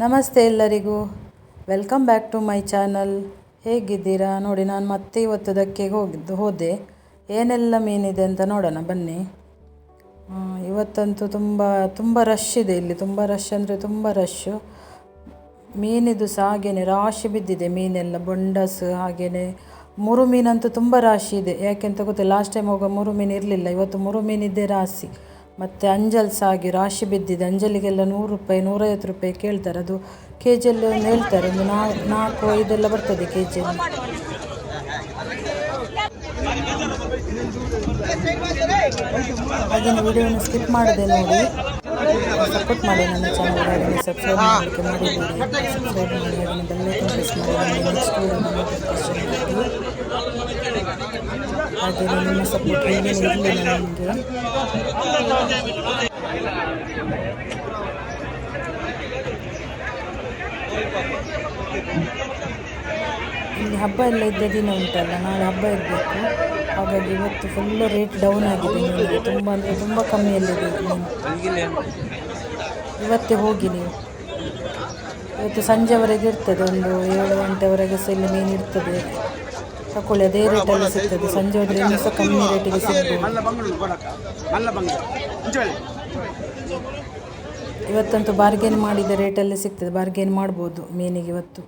ನಮಸ್ತೆ ಎಲ್ಲರಿಗೂ. Welcome back to my channel ಹೇಗಿದ್ದೀರಾ? ನೋಡಿ, ನಾನು ಮತ್ತೆ ಇವತ್ತು ದಕ್ಕೆಗೆ ಹೋಗಿದ್ದು, ಹೋದೆ. ಏನೆಲ್ಲ ಮೀನಿದೆ ಅಂತ ನೋಡೋಣ, ಬನ್ನಿ. ಇವತ್ತಂತೂ ತುಂಬ ತುಂಬ ರಶ್ ಇದೆ ಇಲ್ಲಿ. ತುಂಬ ರಶ್ ಅಂದರೆ ತುಂಬ ರಶ್ಶು ಮೀನಿದು ಸಹ ಹಾಗೇನೆ, ರಾಶಿ ಬಿದ್ದಿದೆ ಮೀನೆಲ್ಲ, ಬೊಂಡಸ್ ಹಾಗೆಯೇ ಮುರು ಮೀನಂತೂ ತುಂಬ ರಾಶಿ ಇದೆ. ಯಾಕೆಂತ ಗೊತ್ತಿಲ್ಲ. ಲಾಸ್ಟ್ ಟೈಮ್ ಹೋಗೋ ಮುರು ಮೀನು ಇರಲಿಲ್ಲ. ಇವತ್ತು ಮುರು ಮೀನಿದ್ದೇ ರಾಶಿ. ಮತ್ತು ಅಂಜಲ್ ಸಹ ಹಾಗೆ ರಾಶಿ ಬಿದ್ದಿದೆ. ಅಂಜಲಿಗೆಲ್ಲ ನೂರು ರೂಪಾಯಿ, ನೂರೈವತ್ತು ರೂಪಾಯಿ ಕೇಳ್ತಾರೆ. ಅದು ಕೆ ಜಿಯಲ್ಲಿ ಒಂದು ಹೇಳ್ತಾರೆ. ಒಂದು ನಾಲ್ಕು, ಐದೆಲ್ಲ ಬರ್ತದೆ ಕೆ ಜಿಯಲ್ಲಿ ಅದನ್ನು ವಿಡಿಯೋನ ಸ್ಕಿಪ್ ಮಾಡದೆ ನೋಡಿ. ಸಪೋರ್ಟ್ ಮಾಡಿ ನನ್ನ ಚಾನಲ್ ಹಾಗೆ ಸಬ್ಸ್ಕ್ರೈಬ್ ಮಾಡಲಿಕ್ಕೆ ಮಾಡಿ ಸಬ್ಸ್ಕ್ರೈಬ್ ಮಾಡಿ ಬೆಲ್ಲೈಕನ್ ಪ್ರೆಸ್ ಮಾಡಿ. ನಿಮ್ಮ ಸಪೋರ್ಟ್ ನನಗೆ ಇಲ್ಲಿ ಹಬ್ಬ ಎಲ್ಲ ಇದ್ದ ದಿನ ಉಂಟಲ್ಲ, ನಾಳೆ ಹಬ್ಬ ಇರಬೇಕು. ಹಾಗಾಗಿ ಇವತ್ತು ಫುಲ್ಲು ರೇಟ್ ಡೌನ್ ಆಗಿದೆ. ತುಂಬ ಅಂದರೆ ತುಂಬ ಕಮ್ಮಿಯಲ್ಲಿದೆ ಇವತ್ತೇ ಹೋಗಿ ನೀವು. ಇವತ್ತು ಸಂಜೆವರೆಗೆ ಇರ್ತದೆ, ಒಂದು ಏಳು ಗಂಟೆವರೆಗೆ ಸಹ ಇಲ್ಲಿ ಮೀನು ಇರ್ತದೆ. ತಗೊಳ್ಳಿ ಅದೇ ರೇಟಲ್ಲಿ ಸಿಗ್ತದೆ. ಸಂಜೆ ಹೋದರೆ ಇನ್ನೂ ಸಹ ಕಮ್ಮಿ ರೇಟಿಗೆ ಮುಂಚೆ ಇವತ್ತಂತೂ ಬಾರ್ಗೇನ್ ಮಾಡಿದ ರೇಟಲ್ಲಿ ಸಿಗ್ತದೆ. ಬಾರ್ಗೇನ್ ಮಾಡ್ಬೋದು ಮೀನಿಗೆ ಇವತ್ತು.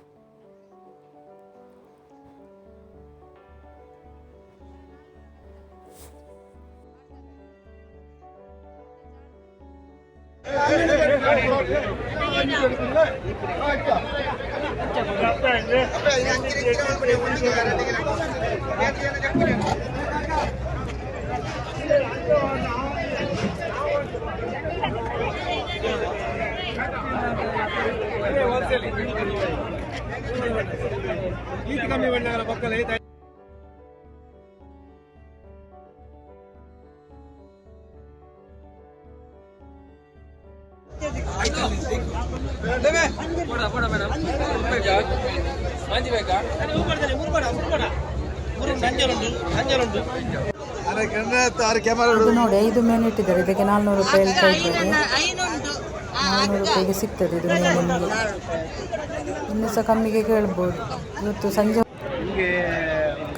ನೀತಿ ಕಮ್ಮಿ ಬಣ್ಣಗಳ ಪಕ್ಕದಲ್ಲಿ ನೋಡಿ, ಐದು ಮೀನು ಇಟ್ಟಿದ್ದಾರೆ. ಇದಕ್ಕೆ ನಾಲ್ನೂರು ರೂಪಾಯಿ ರೂಪಾಯಿಗೆ ಸಿಗ್ತದೆ ಇದು ಮೀನು ನಿಮಗೆ. ಇನ್ನೂ ಸಹ ಕಮ್ಮಿಗೆ ಕೇಳ್ಬೋದು. ಇವತ್ತು ಸಂಜೆ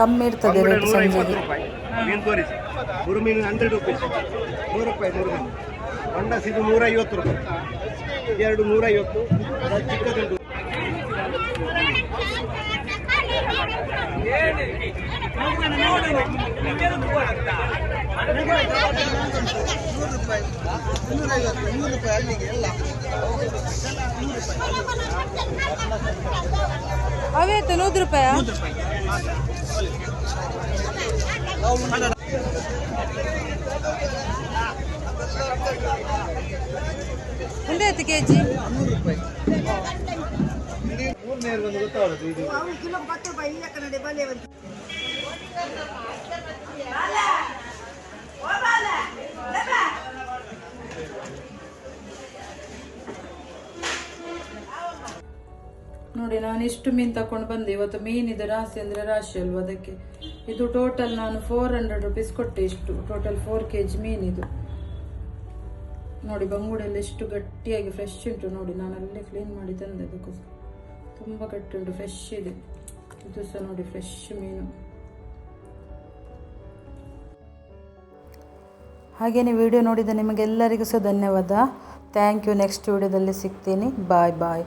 ಕಮ್ಮಿ ಇರ್ತದೆ ರೇಟ್ ಸಂಜೆಗೆ. ಮೂರು ಮೀನು ಹಂಡ್ರೆಡ್ ರುಪೀಸ್ ನೂರು ರೂಪಾಯಿ, ಮೂರು ಹೊಂಡಸ್ ಇದು ನೂರೈವತ್ತು ರೂಪಾಯಿ. ಎರಡು ನೂರೈವತ್ತು. ಚಿಕ್ಕದುಂಟು. ಅವೇತ ನೂರು ರೂಪಾಯ. ಒಂದೇ ಕೆ ಜಿ ನೋಡಿ, ನಾನು ಇಷ್ಟು ಮೀನು ತಕೊಂಡು ಬಂದೆ. ಇವತ್ತು ಮೀನಿದೆ ರಾಶಿ ಅಂದರೆ ರಾಶಿ ಅಲ್ವಾ ಅದಕ್ಕೆ? ಇದು ಟೋಟಲ್ ನಾನು ಫೋರ್ ಹಂಡ್ರೆಡ್ ರುಪೀಸ್ ಕೊಟ್ಟೆ ಇಷ್ಟು. ಟೋಟಲ್ ಫೋರ್ ಕೆ ಜಿ ಮೀನಿದು ನೋಡಿ ಬಂಗುಡೆಲ್ಲ ಎಷ್ಟು ಗಟ್ಟಿಯಾಗಿ ಫ್ರೆಶ್ ಉಂಟು ನೋಡಿ ನಾನು ಅಲ್ಲೇ ಕ್ಲೀನ್ ಮಾಡಿ ತಂದೆ ಅದಕ್ಕೋಸ್ಕರ. ತುಂಬ ಗಟ್ಟಿ ಉಂಟು ಫ್ರೆಶ್ ಇದೆ. ಇದು ಸಹ ನೋಡಿ ಫ್ರೆಶ್ ಮೀನು. ಹಾಗೆಯೇ ವಿಡಿಯೋ ನೋಡಿದ ನಿಮಗೆಲ್ಲರಿಗೂ ಸಹ ಧನ್ಯವಾದ. ಥ್ಯಾಂಕ್ ಯು ನೆಕ್ಸ್ಟ್ ವಿಡಿಯೋದಲ್ಲಿ ಸಿಗ್ತೀನಿ. ಬಾಯ್ ಬಾಯ್